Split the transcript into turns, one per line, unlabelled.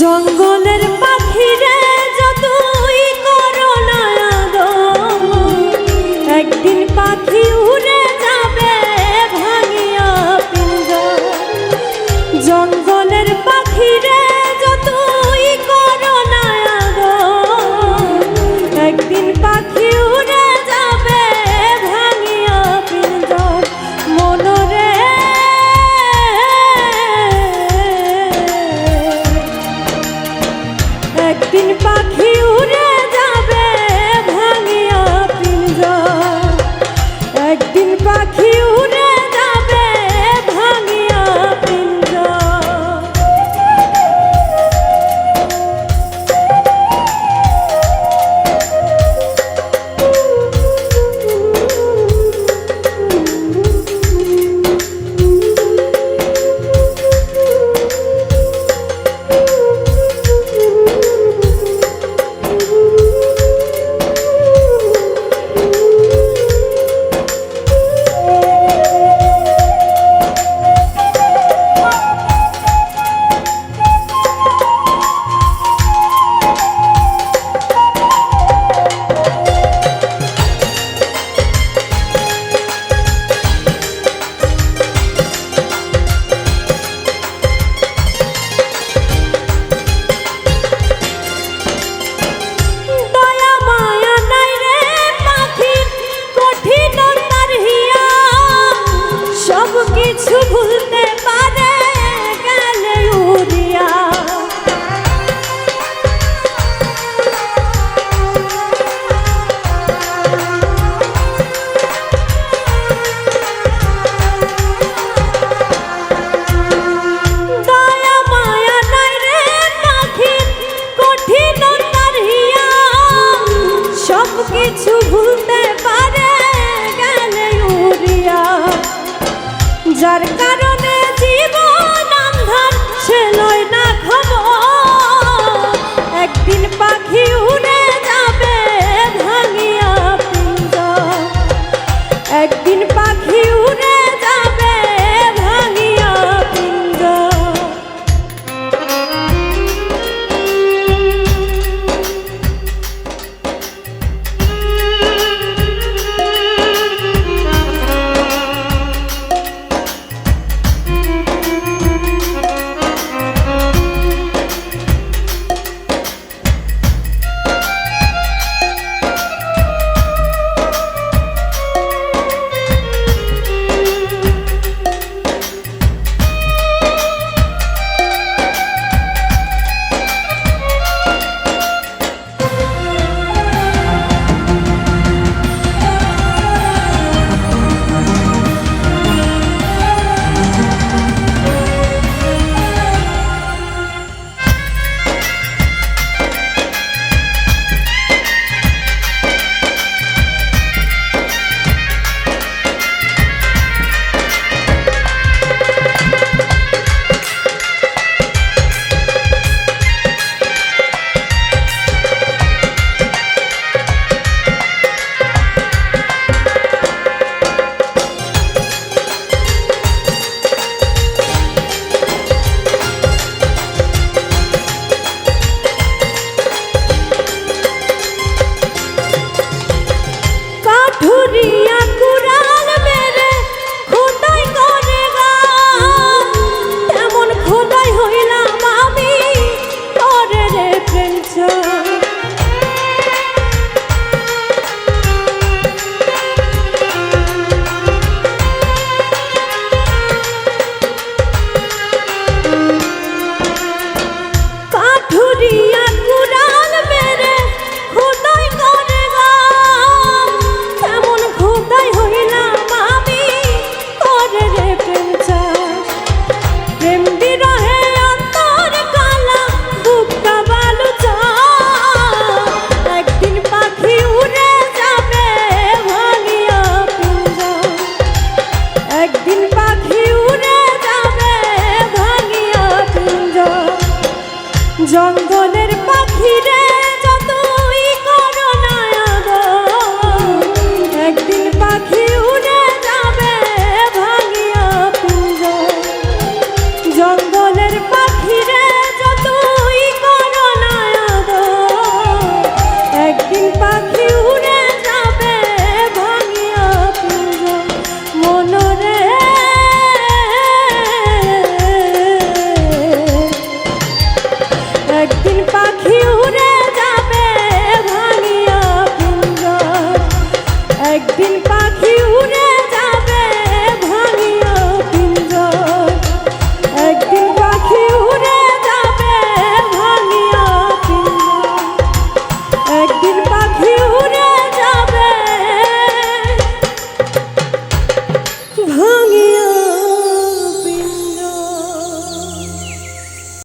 জঙ্গলের পাখিরা যার কারণে জীবন আন্ধার সে লয় না খবর একদিন পাখি উড়ে যাবে ভাঙিয়া একদিন পা জঙ্গলের পাখিরে একদিন পাখি উড়ে